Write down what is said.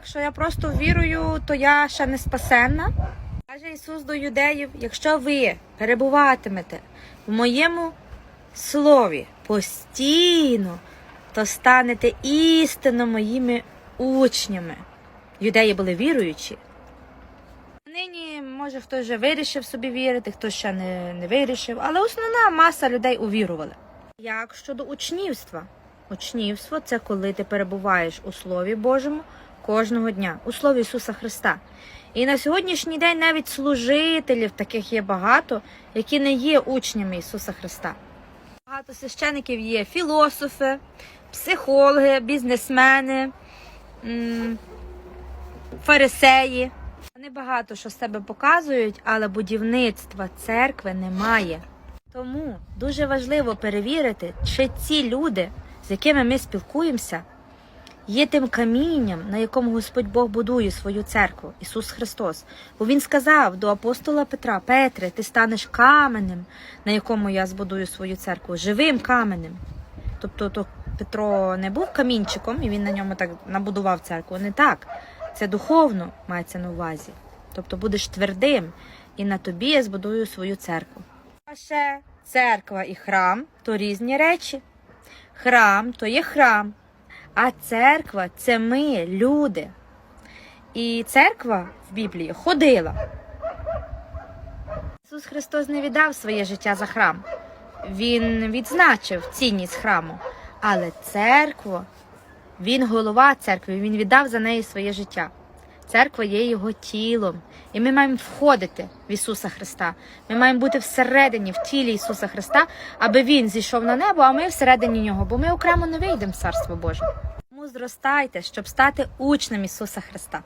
Якщо я просто вірую, то я ще не спасенна. Каже Ісус до юдеїв: якщо ви перебуватимете в моєму слові постійно, то станете істинно моїми учнями. Юдеї були віруючі. Нині, може, хтось вже вирішив собі вірити, хтось ще не, не вирішив, але основна маса людей увірували. Як щодо учнівства? Учнівство це коли ти перебуваєш у Слові Божому кожного дня, у Слові Ісуса Христа. І на сьогоднішній день навіть служителів таких є багато, які не є учнями Ісуса Христа. Багато священиків є філософи, психологи, бізнесмени, фарисеї. Вони багато що з себе показують, але будівництва церкви немає. Тому дуже важливо перевірити, чи ці люди, з якими ми спілкуємося, є тим камінням, на якому Господь Бог будує свою церкву, Ісус Христос. Бо Він сказав до апостола Петра: Петре, ти станеш каменем, на якому я збудую свою церкву, живим каменем. Тобто то Петро не був камінчиком, і він на ньому так набудував церкву. Не так. Це духовно мається на увазі. Тобто будеш твердим, і на тобі я збудую свою церкву. А ще церква і храм то різні речі. Храм то є храм, а церква це ми, люди. І церква в Біблії ходила. Ісус Христос не віддав своє життя за храм. Він відзначив цінність храму. Але церква, він голова церкви, він віддав за неї своє життя. Церква є його тілом. І ми маємо входити в Ісуса Христа. Ми маємо бути всередині, в тілі Ісуса Христа, аби Він зійшов на небо, а ми всередині нього, бо ми окремо не вийдемо в Царство Боже. Тому зростайте, щоб стати учнем Ісуса Христа.